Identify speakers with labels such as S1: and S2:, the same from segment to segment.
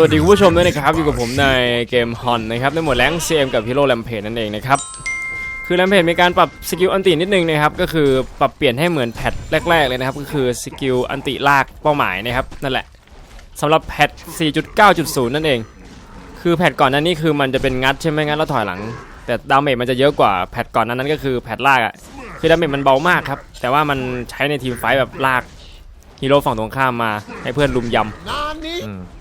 S1: สวัสดีคุณผู้ชมด้วยนะครับ อยู่กับผมในเกมฮอนนะครับในหมวดแรง CM กับฮีโร่แ m มเพจนั่นเองนะครับคือแ m มเพจมีการปรับสกิลอันตินิดนึงนะครับก็คือปรับเปลี่ยนให้เหมือนแพทแรก ๆ เลยนะครับ ก็คือสกิลอันติลากเป้าหมายนะครับนั่นแหละสำหรับแพท 4.9.0 นั่นเอง คือแพทก่อนนั้นนี่คือมันจะเป็นงัดใช่ไหมงัดแล้วถอยหลัง แต่ดาเมจมันจะเยอะกว่าแพทก่อนนั้นนั้นก็คือแพทลากอะคือดาเมจมันเบามากครับแต่ว่ามันใช้ในทีมไฟแบบลากฮีโร่ฝั่งตรงข้ามมาให้เพื่อนลุมยำ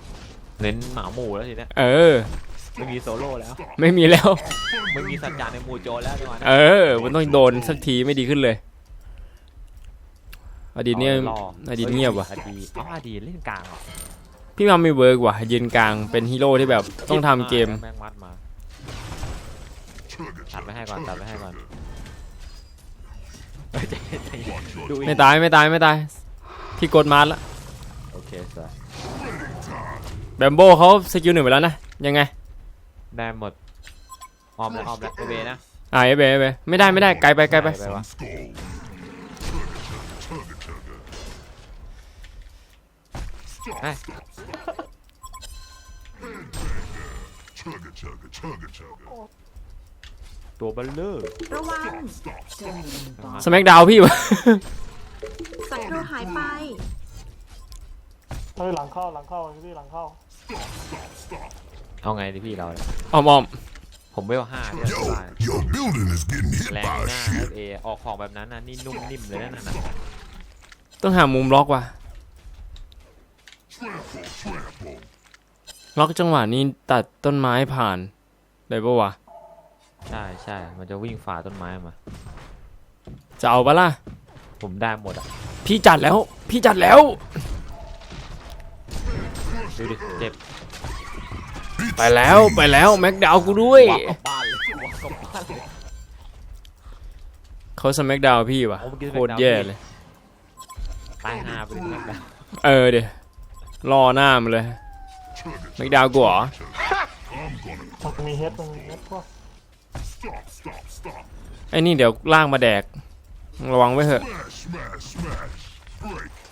S2: เน้นหมาหมู่แล้วทีเนี้ย
S1: เออ
S2: ไม่มีโซโล่แล้ว
S1: ไม่มีแล้ว
S2: ไม่มีสัญญาณในหมู่โจรแล้วจังหวะ
S1: เอ
S2: นี้
S1: อมันต้องโดนสักทีไม่ดีขึ้นเลย อดีตเนี่ย
S2: รอ
S1: อดีตเงียบว่ะ
S2: อดีตอ๋ออดีตเล่นกลางเหรอ
S1: พี่มาไม่เวิร์กว่ะยืนกลางเป็นฮีโร่ที่แบบต้องทำเกม
S2: แม่งมัดมาตัดไม่ให้ก่อนตัดไม่ให้ก่อนเฮ้ยใจเย็นใจเย็นดูอีก
S1: ไม่ตายไม่ตายไม่ตายพี่กดมาร์ละ
S2: โอ เคสวย
S1: แบมโบเขาสกิลหนึ่งไปแล้วนะ ยังไง
S2: ได้หมดออมแล้วออมแล้วเอเบนะ
S1: อ่าเอเบเอเบไม่ได้ไม่ได้ไกลไปไกลไป
S2: ไปวะเอ้ย
S3: Chugga chugga chugga chugga.
S2: ตัวเบัลเลอร์
S4: ระวัง
S1: สแมกดาวพี่วะ
S4: ศัตรูหายไป
S5: เฮ้ยหลังเข้าหลังเข้าพี่หลังเข้า
S2: เอาไงดิพี่เราเนี่ย
S1: ออมออม
S2: ผมเวลห้าที่เราได้
S3: Your building is getting hit
S2: แรง
S3: by
S2: หน้า
S3: shit.
S2: เอออกของแบบนั้นนะนี่นุ่มนิ่มเลยนะนั่นน่ะ
S1: ต้องหามุมล็อกว่ะ
S3: Trample, trample.
S1: ล็อกจังหวะนี้ตัดต้นไม้ผ่านได้ปะวะ
S2: ใช่ใช่มันจะวิ่งฝ่าต้นไม้มา
S1: จะเอาปะล่ะ
S2: ผมได้หมดอะ
S1: พี่จัดแล้ว พี่จัดแล้ว
S2: ดูดิเจ็บ
S1: ไปแล้วไปแล้วแม็กดาวกูด้วย
S2: วักกลับบ้านเลยวักกลับบ้านเลย
S1: เขาสแมกดาวพี่ว่ะ
S2: โอ้เมื่อกี้
S1: โคตรแย่เลย
S2: ตายหาไปเลยนะ
S1: เออเดี๋ยวรอหน้ามันเลย
S3: Chugga
S1: แม็กดาวกูเหรอ
S3: I'm gonna
S5: มันมีเฮดมันมีเฮดพวก
S3: stop, stop, stop.
S1: ไอ้นี่เดี๋ยวลากมาแดก ระวังไว้เถอะ
S3: Smash, smash, smash. Break and bash.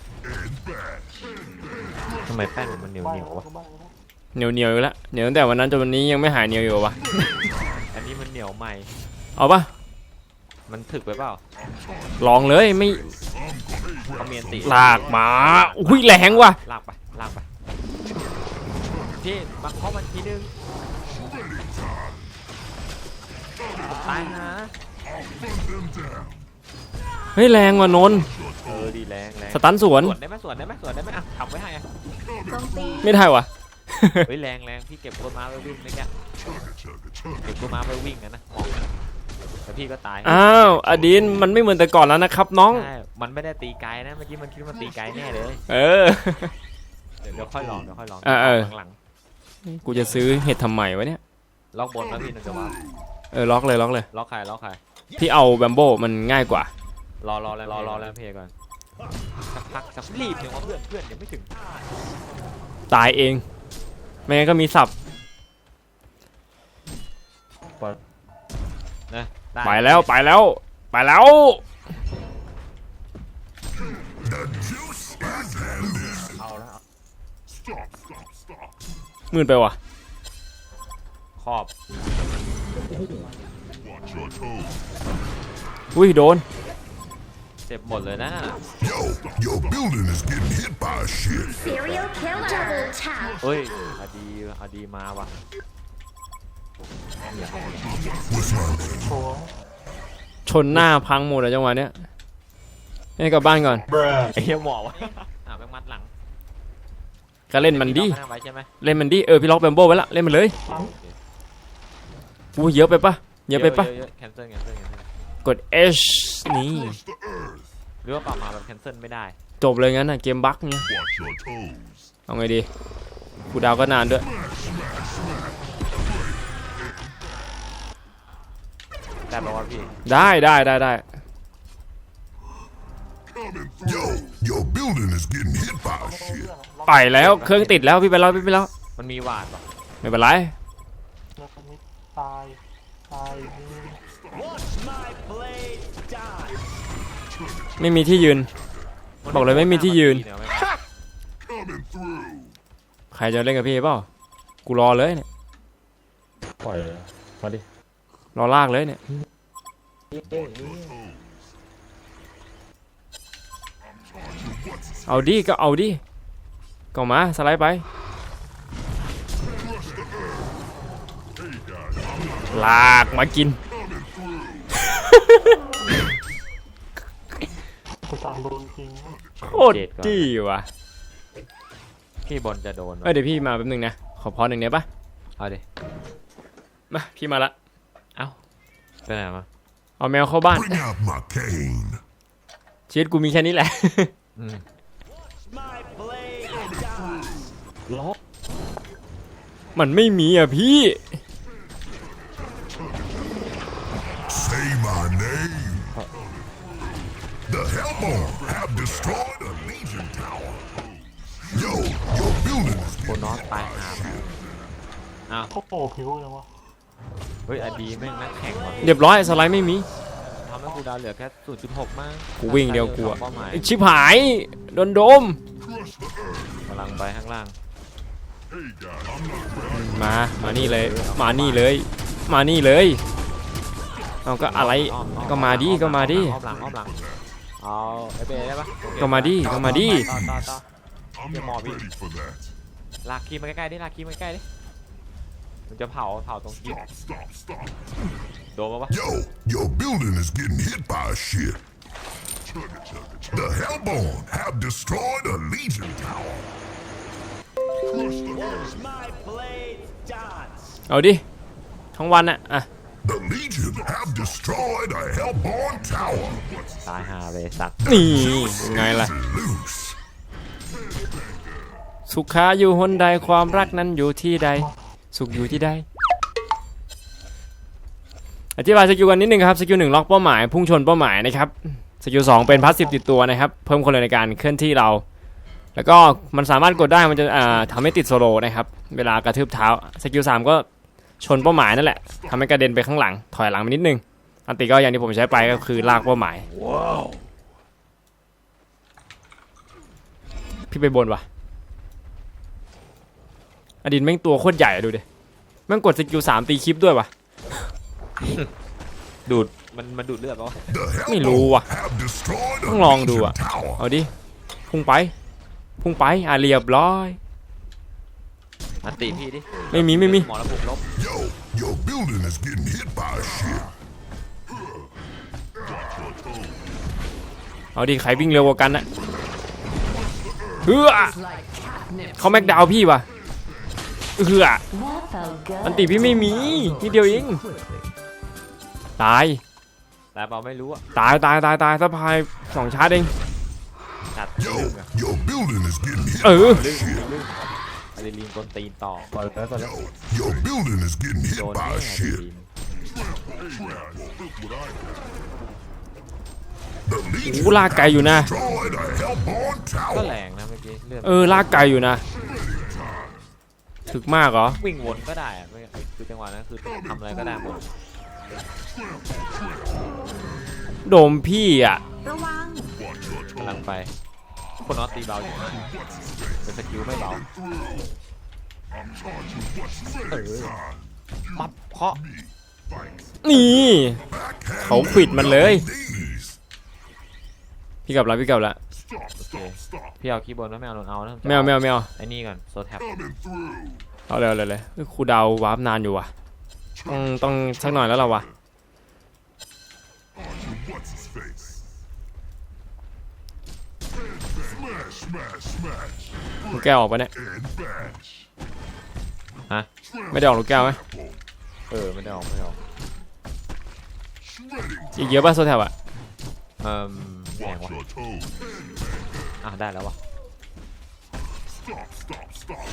S2: ทำไมแป้งมันเหนียว
S5: บ้า
S2: เหนียว
S5: แล้ว
S2: วะ
S5: ก็บ้านแล้ว
S1: เหนียวเหนียวอยู่แล้วเหนียวตั้งแต่วันนั้นจนวันนี้ยังไม่หายเหนียวอยู่วะ
S2: อันนี้มันเหนียวใหม่
S1: เอาปะ
S2: มันถึกไปเปล่า
S1: ลองเลยไม่
S2: เขาเมียนติ
S1: ลากหมาอุ้ยแรงว่ะ
S2: ลากไปลากไปพี่มาเคาะมันทีนึงตายนะ
S3: Them down.
S1: เฮ้ยแรงว่ะนนท์
S2: เออดีแรงแรง
S1: สตันสวน
S2: สวนได้ไหมสวนได้ไหมสวนได้ไหมอะทำไว้ให้อะ
S4: โจมตี
S1: ไม่ได้ว่ะ
S2: เฮ้ยแรงแรงพี่เก็บคนมาไว้วิ่งเมื่อกี้
S3: Chugga chugga chugga.
S2: เก็บคนมาไว้วิ่งกันนะมองกันนะแต่พี่ก็ตาย
S1: อ้าวอดีนมันไม่เหมือนแต่ก่อนแล้วนะครับน้อง
S2: ใช่มันไม่ได้ตีไกลนะเมื่อกี้มันคิดว่ามันตีไกลแน่เลย
S1: เออ
S2: เดี๋ยวเดี๋ยวค่อยลองเดี๋ยวค่อยลอง
S1: เออเออ
S2: หลัง
S1: กูจะซื้อเห็ดทำไมวะเนี่ย
S2: ๆล็อกบนแล้วพี่นึงจะว่า
S1: เออล็อกเลยล็อกเลย
S2: ล็อกใครล็อกใคร
S1: พี่เอาแบมโบมันง่ายกว่า
S2: รอรอแล้วรอรอแล้วเพย์ก่อนสักพักสักรีบเดี๋ยวว่าเพื่อนเพื่อนเดี๋ยวไม่ถึง
S1: ตายเอง ไม่งั้นก็มีสับ
S2: นะได้
S1: ไปแล้วไปแล้ว ไปแล้ว
S3: The juice is happening.
S2: เอาแล้วเอา
S3: Stop, stop, stop.
S1: มืดไปว่ะ
S2: ครอบ
S3: Watch your toes.
S1: อุ้ยโดน
S2: เจ็บหมดเลยนะนั่นน่ะ
S3: Yo, your building is getting hit by shit.
S4: serial killer double tap
S2: เฮ้ยอดีอดีมาว่ะ
S3: What's my name?
S5: โถง
S1: ชนหน้าพังหมดอะจังหวะเนี้ยให้กลับบ้านก่อน
S2: ไอ้เหี้ยหมอวะอะแม่งมัดหลัง
S1: ก็เล่นมันดี
S2: พี่ล็อกไว้ใช่ไหม
S1: เล่นมันดีเออพี่ล็อกแบมโบไว้ละเล่นมันเลยอู้เยอะไปปะเยอะไปปะ
S2: เยอะแคนเซิลแคนเซิลแคนเซิล
S1: กด H นี่
S3: Touch the earth.
S2: หรือว่าปรับมาแบบแคนเซิลไม่ได้
S1: จบเลยงั้นนะเกมบั๊กเนี้ย
S3: Watch your toes.
S1: เอาไงดีกูดาวก็นานด้วย
S2: แต่บอกว่าพี่
S1: ได้ได้ได้ได้
S3: Coming through. Yo, your building is getting hit by shit.
S1: ไปแล้วเครื่องติดแล้วพี่ไปแล้วพี่ไปแล้ว
S2: มันมีหวาดป่ะ
S1: ไม่เป็นไร
S5: แล้วก็มิดตาย ตายนี่
S1: ไม่มีที่ยืน บอกเลยไม่มีที่ยืน
S3: Coming through.
S1: ใครจะเล่นกับพี่เปล่า กูรอเลยเนี่ย
S6: ปล่อยเลยมาดิ
S1: รอลากเลยเนี่ย เอาดิก็เอาดิก็มาสไลด์ไป ลากมากิน
S5: กู ตามโดนจริง
S1: โคตรจี้ว่ะ
S2: พี่บนจะโดน
S1: เอ้ยเดี๋ยวพี่มาแป๊บนึงนะ ขอพอหนึ่งได้ปะ
S2: เอาดิ
S1: มาพี่มาละ
S2: ไปไหนมา
S1: เอาแมวเข้าบ้าน
S3: Bring out my cane.
S1: ชีวิตกูมีแค่นี้แหละ
S2: อืม
S6: ล็อก
S1: มันไม่มีอะพี่
S3: The Hellborn have destroyed a Legion tower. Yo, your building is
S2: โบนอสตายหาไปอ้าว
S5: เขาโปผิวจังวะ
S2: เฮ้ยอดีแม่งนักแข่งว่ะ
S1: เรียบร้อยสไลด์ไม่มี
S2: ทำให้กูดาวเหลือแค่ 0.6 มาก
S1: กูวิ่งเดียวกูอะ
S2: เป้าหมาย
S1: ชิบหายโดนโดม
S2: กำลังไปข้างล่าง
S1: มา มานี่เลย มานี่เลย มานี่เลย เอาก็อะไร
S2: อ้อมอ้อ
S1: ก็มาดิก็มาดิ
S2: อ้อมหลังอ้อมหลัง เอาเอฟเอได้ปะโอเค
S1: ก็มาดิก็มาดิ
S2: ต่อต่อต่อ
S3: I'm
S2: Get more
S3: not ready for that.
S2: ลากคีมมาใกล้ๆดิลากคีมมาใกล้ๆดิมันจะเผาเผาตรงคีม
S3: Stop, stop, stop.
S2: โดนปะวะ
S3: Yo, your building is getting hit by a ship. The Hellborn have destroyed a Legion tower.
S1: เอาดิทั้งวันอะอะ
S3: The Legion have destroyed a Hellborn tower.
S2: ตายหาเลยสัตว์
S1: นี่ยังไงล่ะ
S3: Loose.
S1: สุขาอยู่หนใดความรักนั้นอยู่ที่ใด สุขอยู่ที่ใดอธิบายสกิลกันนิดนึงครับสกิลหนึ่งล็อกเป้าหมายพุ่งชนเป้าหมายนะครับสกิลสองเป็นพาสซีฟติดตัวนะครับ เพิ่มคนเลยในการเคลื่อนที่เรา แล้วก็มันสามารถกดได้มันจะอ่าทำให้ติดโซโลนะครับ เวลากระทืบเท้าสกิลสามก็ ชนเป้าหมายนั่นแหละทำให้กระเด็นไปข้างหลัง ถอยหลังไปนิดนึง อันติก็อย่างที่ผมใช้ไปก็คือลากเป้าหมาย พี่ไปบนวะอดินแม่งตัวโคตรใหญ่อะดูดิ แม่งกดสกิลสามตีคลิปด้วยวะ
S2: ดูดมันมันดูดเลือดปะวะ
S3: The
S1: ไม่รู้ว่ะ
S3: Hellborn have destroyed a
S1: ต้องลองดู
S3: Legion
S1: อะ
S3: tower.
S1: เอาดิ พุ่งไป พุ่งไปอะเรียบร้อย
S2: อันตีพี่ดิ
S1: ไม่มีไม่มี
S2: หมอระบุลบ
S3: Yo, your building is getting hit by a ship.
S1: เอาดิใครวิ่งเร็วกว่ากันนะเฮือเขาแม็กดาวน์พี่วะเฮืออันติพี่ไม่มีนิดเดียวเองตาย
S2: แต่เปล่าไม่รู้อะ
S1: ตายตายตายตายสะพายสองชาร์จเอง
S2: จัด
S3: Yo, your building is getting hit
S1: เออ
S3: by a ship.
S2: อะดรีนาลีนกลตีนต่อ
S6: ปล่อยแล้วปล่อยแล้ว
S3: Yo, your building is getting
S2: โด
S3: hit
S2: น
S3: by
S2: แน่
S3: a
S2: อะดรี
S3: ship.
S2: นาลีน
S3: The Legion
S1: กูลากไกลอยู่นะ
S3: destroyed a Hellborn
S2: ก็
S3: tower.
S2: แรงนะเมื่อกี้เลือด
S1: เออลากไกลอยู่นะ ถึกมากเหรอ
S2: วิ่งวนก็ได้อะไม่คือจังหวะนั้นคือทำอะไรก็ได้หมด
S1: โดมพี่อะ
S4: ระวัง
S2: กำลังไป คนนอตตีเบาอยู่เป็นสกิลไม่เบาเออมับเคาะ
S1: นี่เขาขวิดมันเลย
S3: These.
S1: พี่กลับแล้วพี่กลับแล้ว
S2: โอเคพี่เอาคีย์บอร์ดแล้วไม่เอาโดนเอานะ
S1: ไม่เอาไม่เอาไม่เอา
S2: ไอ้นี่ก่อนโซแท็บ
S1: เอาเลยเอาเลยเลยเฮ้ยครูดาววาร์ปนานอยู่ว่ะต้องต้องสักหน่อยแล้วเราวะ ลูกแก้วออกปะเนี่ย
S3: and bash.
S1: ไม่ได้ออกลูกแก้วไหม
S2: เออไม่ได้ออกไม่ได้ออก
S3: Shredding.
S1: อีกเยอะป่ะโซแทบอะ
S2: เอ่มแรง
S3: Watch
S2: วะ
S3: your toes.
S2: อะได้แล้ววะ
S3: Stop, stop, stop.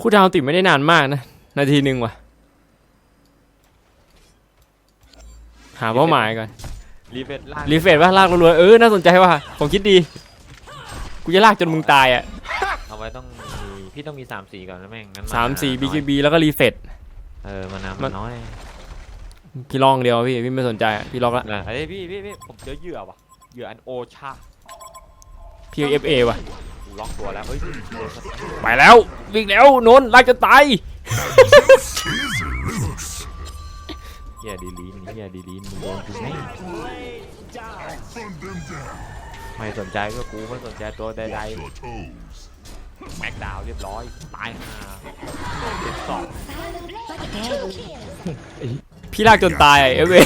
S1: ครูดาวติดไม่ได้นานมากนะ นาทีหนึ่งว่ะ หาเป้าหมายก่อน
S2: รีเฟรชลาก
S1: รีเฟรชว่าลากรัวๆเออน่าสนใจว่ะผมคิดดีกูจะลากจนมึงตายอะ
S2: เอาไว้ต้องมีพี่ต้องมีสามสีก่อนนะแม่งงั้น
S1: สามสี่
S2: น้อย
S1: BKB แล้วก็รีเฟรช
S2: เออมานา
S1: มั
S2: มัน นน้อย
S1: พี่ลองเดียวพี่พี่ไม่สนใจอะพี่ล็อกละ
S2: นะเฮ้ยพี่พี่พี่ผมเจอเหยื่อว่ะเหยื่ออันโอชา
S1: พี่เอฟเอว่ะ
S2: อุ้ยล็อกตัวแล้วเฮ้ยโดนสตัน
S1: ไปแล้ววิ่งแล้วนนท์ลากจะตาย
S3: Is loose.
S2: เฮียดีลีนเฮียดีลีนมึงโดนกูแน่
S3: Run them down.
S2: ไม่สนใจก็กูไม่สนใจตัวใด
S3: Your toes.
S2: ๆแม็กดาวน์เรียบร้อยตายห่าเจ็บสอง
S1: พี่ลากจนตายเอฟเอ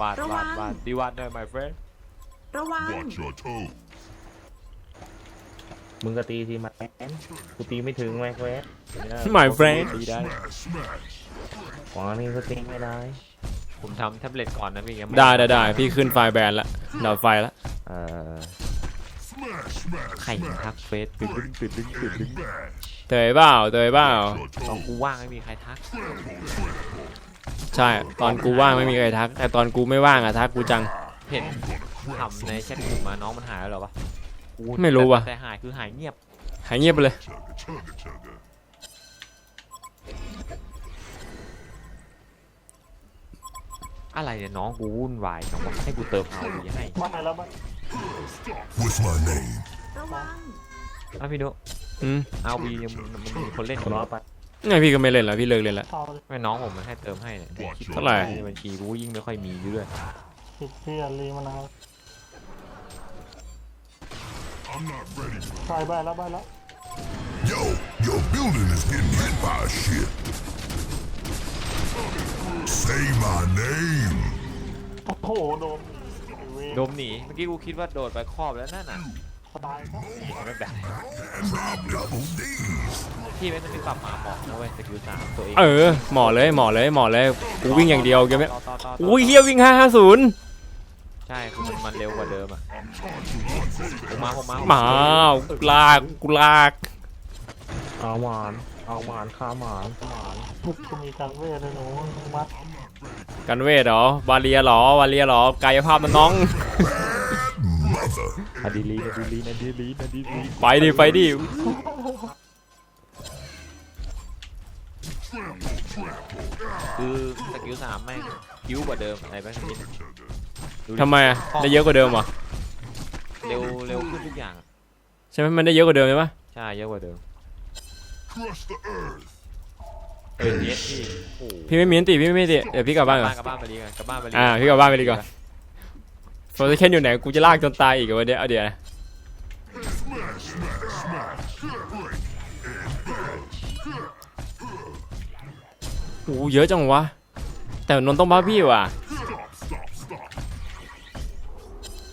S2: วาดวาดวาดดีวาดหน่อย my friend
S4: ระวัง
S3: Watch your toes.
S6: มึงก็ตีทีมาแอนกูตีไม่ถึงไมเควส
S1: My friend
S2: ดีได้
S3: Smash, smash.
S6: ขวานี่ก็ตีไม่ได้
S2: ผมทำแท็บเล็ตก่อนนะพี่ยังม่
S1: ได้ได้ได้พี่ขึ้นไฟล์แบนละดับไฟละ
S2: เอ่อ
S3: Smash, smash,
S2: ใครทักเฟซตึ้งตึ้งตึ้งตึ้งตึ้งตึ้ง
S3: smash.
S1: เตยเปล่าเตยเปล่า
S3: Your
S2: ตอน
S3: toes.
S2: กูว่างไม่มีใครทัก
S1: ใช่ ตอนกูว่างไม่มีใครทัก แต่ตอนกูไม่ว่างอะทักกูจัง
S2: เห็นทำในแชทกลุ่มมาน้องมันหายแล้วเหรอวะ กู
S1: ไม่รู้ว่ะ
S2: แต่หายคือหายเงียบ
S1: หายเงียบไปเลย
S3: Chugga, chugga, chugga.
S2: อะไรเนี่ยน้องกูวุ่นวายน้องให้กูเติมเอาดีให้
S5: บ้านไหนแล้วบ้าน
S3: What's my name?
S4: ระวัง
S2: อ้าวพี่นุ
S1: อืม
S2: เอาบียังมันมีคนเล่นอ
S6: ค
S2: ยู่
S6: นรอไป
S1: ไงพี่ก็ไม่เล่นแล้วพี่เลิกเล่นแล้ว
S5: เอาเลย
S2: ไม่น้องผมมันให้เติมให้เนี่ย
S3: Watch your
S1: เท่าไหร่
S2: ในบัญชีกูยิ่งไม่ค่อยมีอยู่ด้วย
S5: ผิดพี่อย่ารีมานาน
S3: I'm not ready for
S5: ใส่บ้านแล้วบ้านแล้ว
S3: Yo, your building is getting hit by a ship. Say my name.
S5: โอ้โหโดนไอ้เวร
S2: โดมหนีเมื่อกี้กูคิดว่าโดดไปครอบแล้วนั่นน่ะ
S5: ตายซะ
S2: ไม่แบบ
S3: And Rob double D's.
S2: พี่ไม่ต้องไปปรับหมาหมอกนะเว้ยสกิลสามตัวเอง
S1: เออหมอเลยหมอเลยหมอเลยกูวิ่งอย่างเดียวเกมเนี้ย
S2: ต่อต่อต่อต่อ
S1: อุ้ยเฮียวิ่งห้าห้าศูนย์
S2: ใช่คือมันมันเร็วกว่าเดิมอะผมมาผมมา
S1: หมากูลากกูลาก
S6: เอาหมานเอาหมานข้าหมานหมาน
S5: พุกจะมีการเวทเลยหนูมัด
S1: กันเวทเหรอบาเลียเหรอบาเลียเหรอกายภาพนะน้อง
S3: Mother.
S2: อะดีลีนอะดีลีนอะดีลีนอะดีลีน
S1: ไปดิไปดิ
S2: คือสกิลสามแม่งคิ้วกว่าเดิมอะไรแบบนี้ดูดิ
S1: ทำไมอะได้เยอะกว่าเดิมเหรอ
S2: เร็วเร็วขึ้นทุกอย่างอะ
S1: ใช่ไหมมันได้เยอะกว่าเดิมใช่ปะ
S2: ใช่เยอะกว่าเดิม
S3: Crush the earth.
S2: เออเนสพี่โอ้โห
S1: พี่ไม่มีอันติพี่ไม่มีอันติเดี๋ยวพี่กลับบ้านก่อน
S2: กลับบ้านไปดีกันกลับบ้านไปดี
S1: อ่าพี่กลับบ้านไปดีกว่าโฟร์เคนอยู่ไหนกูจะลากจนตายอีกเหรอวันเดียวเอาเดี๋ยวนะ
S3: Smash, smash, smash. Break.
S1: โอ้โหเยอะจังวะแต่นนท์ต้องบ้าพี่ว่ะ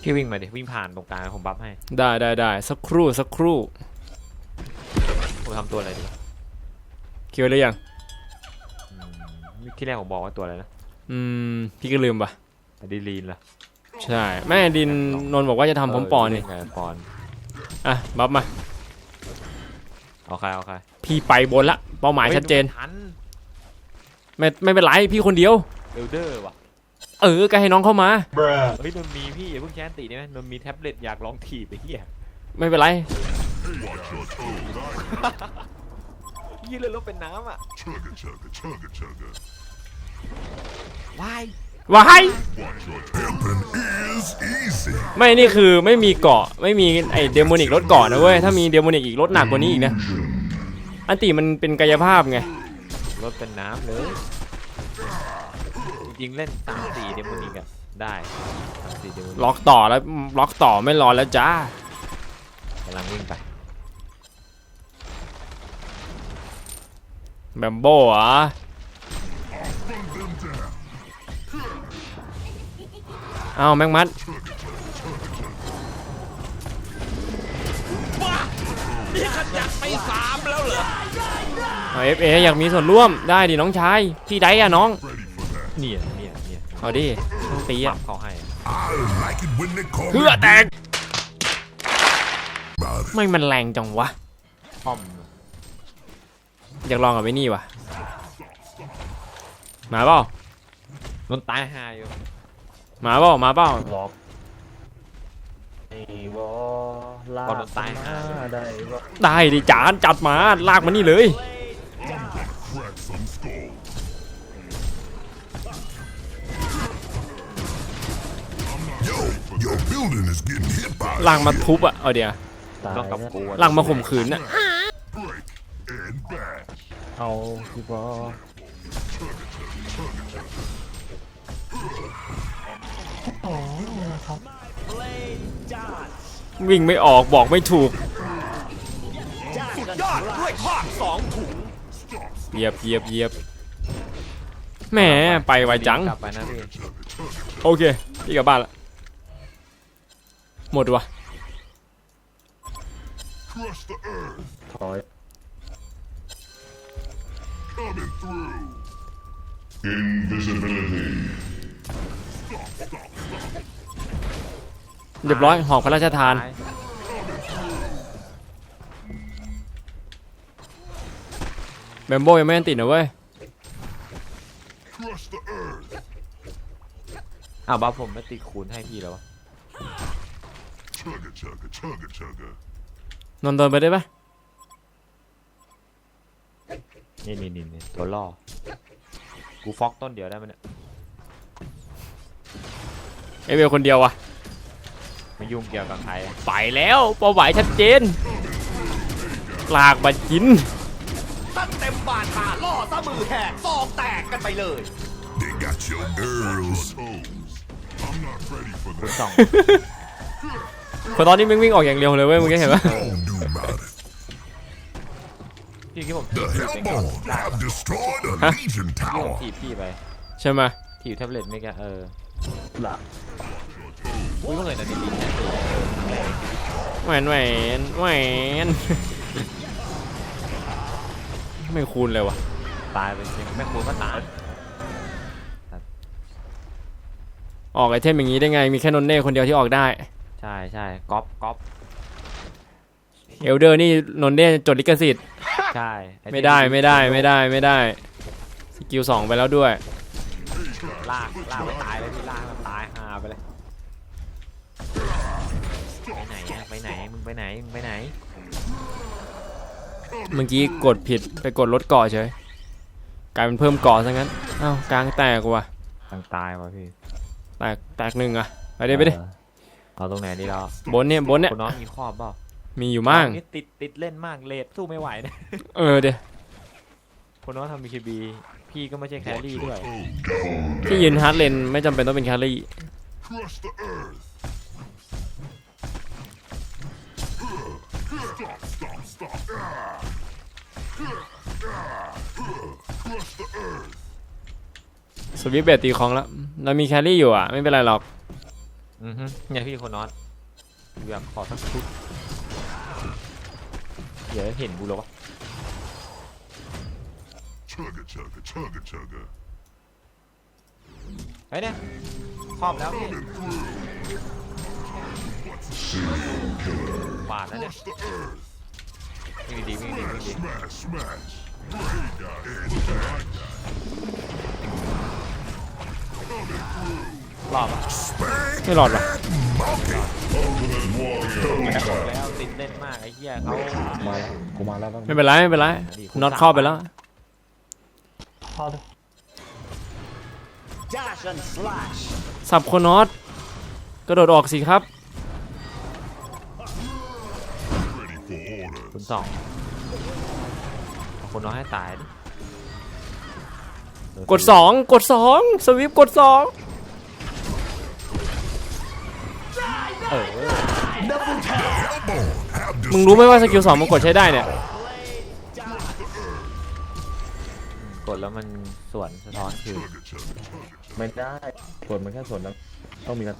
S2: พี่วิ่งมาดิวิ่งผ่านตรงกลางผมบัฟให้
S1: ได้ได้ได้สักครู่สักครู่
S2: ผมทำตัวอะไรดี
S1: คิดไว้หรือยัง
S2: อืมที่แรกผมบอกว่าตัวอะไรนะ
S1: อืมพี่ก็ลืมป่ะ
S2: อะดีลีนล่ะ
S1: ใช่แม่ดินนนท์บอกว่าจะทำผมปอนนี่
S2: เล่ไงปอน
S1: อะบัฟมา
S2: เอาใครเอาใคร
S1: พี่ไปบนละเป้าหมายชัดเจน
S2: ฮ้ยทัน
S1: ไม่ไม่เป็นไรพี่คนเดียว
S2: เอลเดอร์ว่ะ
S1: เออก็ให้น้องเข้ามา
S2: เฮ้ยนนมีพี่อย่าเพิ่งแชนตีได้ไหมนนมีแท็บเล็ตอยากลองถีบไปเฮีย
S1: ไม่เป็นไร
S3: Watch your toes.
S2: ยี่เลยรถเป็นน้ำอะ
S3: Chugga, chugga, chugga, chugga.
S2: ว้าย
S1: ว้าย
S3: Watch your pimping is easy.
S1: ไม่นี่คือไม่มีเกาะไม่มีไอเดโมนิกรถเกาะนะเว้ย ถ้ามีเดโมนิกอีกรถหนักกว่านี้อีกนะ อันติมันเป็นกายภาพไง
S2: รถเป็นน้ำเลย จริงๆเล่นสามสี่เดมอนิกอะได้สามสี่เดมอนิก
S1: ล็อกต่อแล้วล็อกต่อไม่รอแล้วจ้ากำ
S2: ลังวิ่งไป
S1: แบมโบ้เหรอ
S3: Run them down.
S1: อ้าวแม็กมัดเอาเอฟเออยากมีส่วนร่วมได้ดิน้องชายพี่ได้อะน้อง
S3: Ready for that.
S2: เนี่ยเนี่ยเนี่ย
S1: เอาดิต้องตี
S2: ปรั
S1: อะ
S2: บเขาให้
S3: I like it when they call
S1: เพื่อ
S3: me
S1: แตก
S3: about it.
S1: ไม่มันแรงจังวะ
S2: ป้อม
S1: อยากลองกับไอ้นี่วะมาเปล่า
S2: นนตายหาอยู่
S1: มาเปล่ามาเปล่า
S6: ล็อกไอ้วอลากมาได้วะ
S1: ได้ดิจานจัดมาลากมานี่เลย
S3: building is getting hit by a
S1: ลากมาทุบอะเอาเดี๋ยว
S6: ตาย
S2: ต้องกับ
S6: แล้ว
S2: กูอะ
S1: หลังมาข่มขืนน่ะ
S3: Break and bash.
S6: เอาพี่บอ
S5: โอ้ยครับ
S1: วิ่งไม่ออกบอกไม่ถูกเหยียบเหยียบเหยียบแหมไปไวจัง
S2: กลับไปนะพี่
S1: โอเค พี่กลับบ้านละ หมดวะ
S3: Crush the earth.
S6: ถอย
S3: Coming through. Invisibility.
S1: เรียบร้อยหอกพระราชทาน
S2: ตาย
S1: แบมโบยังไม่อันติดนะเว้ย
S3: Crush the earth.
S2: อ้าวบ้าผมไม่ติดคูณให้พี่แล้ววะ
S1: นนท์โดนไปได้ปะ
S2: นี่นี่นี่นี่ตัวล่อ กูฟอกต้นเดียวได้ไหมเนี่ย
S1: เอเวลคนเดียววะ
S2: ไม่ยุ่งเกี่ยวกับใครอะ
S1: ไปแล้วเป้าหมายชัดเจนลากบัดกิน
S7: ตั้งเต็มบาทขาล่อซะมือแหกซองแตกกันไปเลย
S3: They got your girls. I'm not ready for
S2: คูณ
S3: that.
S2: สอง
S1: คนตอนนี้วิ่งวิ่งออกอย่างเร็วเลยเว้ยมึงเห็นปะ
S3: Don't do about it.
S2: พี่ที่ผม
S3: The
S2: ถีบไปก่อน
S3: Hellborn have destroyed a Legion
S2: ที่ผม
S3: tower.
S2: ถีบพี่ไป
S1: ใช่ไหม
S2: ถีบแท็บเล็ตไม่แกเออ
S6: หลัก
S2: กูเพิ่งเห็นอันนี้
S1: แหวนแหวนแหวนไม่คูณเลยวะ
S2: ตายไปจริงไม่คูณก็ตาย
S1: ออกไอเทมอย่างนี้ได้ไง มีแค่นนเน่คนเดียวที่ออกได้
S2: ใช่ใช่ก๊อปก๊อป
S1: เอลเดอร์นี่นนเน่จดลิขสิทธิ์
S2: ใช่อ้
S1: ไม่ได้ไม่ได้ไม่ได้ไม่ได้สกิลสองไปแล้วด้วย
S2: ลากลากมันตายเลยพี่ลากมันตายหาไปเลยไปไหนอะไปไหนมึงไปไหนมึงไปไหน
S1: เมื่อกี้กดผิดไปกดลดเกาะเฉยกลายเป็นเพิ่มเกาะซะงั้นอ้าวกลางแตกว่ะ
S2: ทางตายว่ะพี่
S1: แตกแตกหนึ่งอะไปดิไปดิ
S2: เออเอาตรงไหนดีเรา
S1: บนเนี่ยบนเนี่ย
S2: คนน้องมีครอบเปล่า
S1: มีอยู่มั่ง
S2: นี่ติดติดเล่นมากเลดสู้ไม่ไหวนะ
S1: เออเดี๋ยว
S2: คนน้องทำบีคบีพี่ก็ไม่ใช่แครี่ด้วย
S1: ที่ยืนฮาร์ดเลนไม่จำเป็นต้องเป็นแครี่
S3: Crush the earth. Stop, stop, stop. Crush the earth.
S1: สวิปเบตตีของแล้วเรามีแครี่อยู่อะ ไม่เป็นไรหรอก
S2: อือฮึเนี่ยพี่คนน้องอยากขอสักชุดเดี๋ยวเห็นกูแล้ววะ
S3: Chugga, chugga, chugga, chugga.
S2: เฮ้ยเนี่ยครอบแล้วพี่บาดแล้วเนี่ย
S3: Crush the earth.
S2: วิ่งดีๆวิ่งดีๆวิ่งดี
S3: Smash, smash. Break out and back.
S2: หอ
S3: ด
S1: ไม่หลอดหรอ
S2: แล้วติดเล่นมากไอ้เหี้ยเขา
S1: ไม่เป็นไรไม่เป็นไรน็อตเข้าไปแล้ว
S5: เข้า
S7: ดู
S1: สับคนน็อตกระโดดออกสิครับ
S2: คุณสองคนน้อยให้ตายดิ
S1: กด 2 กด 2 สวิปกด 2
S2: เออ
S3: Hellborn have
S1: มึงรู้ไหมว่าสกิลสองมันกดใช้ได้เนี่ย
S2: กดแล้วมันสวนสะท้อนคือ
S6: ไม่ได้ส่วนมันแค่ส่วนนั้นต้องมีกัน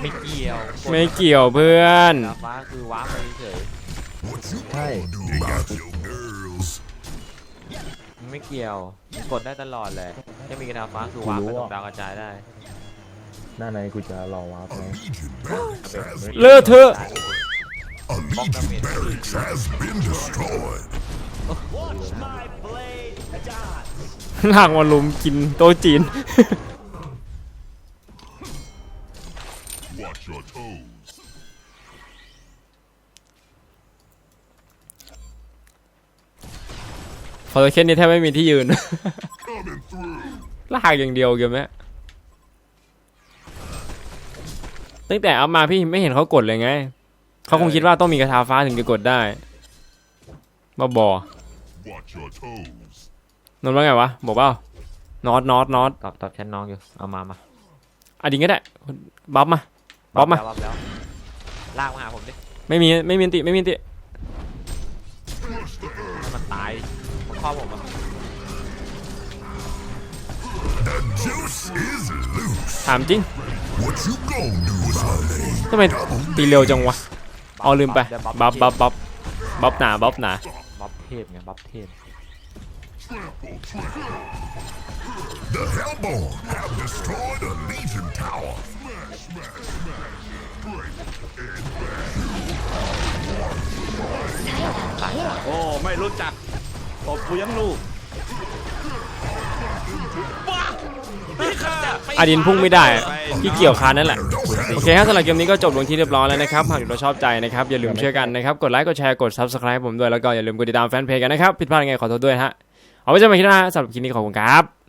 S2: ไม่เกี่ยวกด
S1: ไม่เกี่ยวเพื่อน
S2: ดาฟ้าคือว้าร์ปไปเฉย
S3: What you
S6: ใช่
S3: do about your girls?
S2: มันไม่เกี่ยวมันกดได้ตลอดเลยแค่มีกระดาฟ้าคือว้าร์ปไปตรงดาวกระจายได้
S6: หน้าในกูจะรอวาร์ป
S3: A
S6: ไง
S3: Legion barracks has
S1: เลอะเทอะ
S3: a Legion barracks has been destroyed.
S7: Watch my blade dance
S1: ลากมาลุมกินโต๊ะจีน
S3: Watch your toes.
S1: พอตัวเคนนี่แทบไม่มีที่ยืน
S3: Coming through.
S1: ลากอย่างเดียวเกี่ยวไห ตั้งแต่เอามาพี่ไม่เห็นเขากดเลยไง เขาคงคิดว่าต้องมีกระทาฟ้าถึงจะกดได้บ้าบอ
S3: Watch your toes.
S1: นนท์ว่าไงวะ บอกเปล่านอตนอตนอต
S2: ตอบตอบแชทน้องอยู่ เอามามา
S1: อะดิงก็ได้บัฟมาบ๊อบมา
S2: แล้วบ๊อบแล้วลากมาหาผมดิ
S1: ไม่มีไม่มีอันติไม่มีอันติ
S2: ให้มันตายผมข้อผมอะ
S3: The juice is loose.
S1: ถามจริง
S3: What you gonna do, Sunday?
S1: ทำไมตีเร็วจังวะ เอาลืมไป บัฟบัฟบัฟบัฟหนาบัฟหนา
S2: บ๊อบเทพไงบ๊อบเทพ
S3: The Hellborn have destroyed a Legion tower.
S7: โอ้ ไม่รู้จักตบกูยังลูกว้านี่ค่ะ
S1: อะดินพุ่งไม่ได้อะพี่เกี่ยวคานนั่นแหละ
S3: Don't have
S1: โอเคครับสำหรับเกมนี้ก็จบลงที่เรียบร้อยแล้วนะครับหากเราชอบใจนะครับ อย่าลืมช่วยกันนะครับ กดไลค์ กดแชร์ กด subscribe ผมด้วย แล้วก็อย่าลืมกดติดตามแฟนเพจกันนะครับ ผิดพลาดยังไงขอโทษด้วยนะฮะ เอาไว้เจอกันใหม่คลิปหน้าสำหรับคลิปนี้ขอบคุณครับ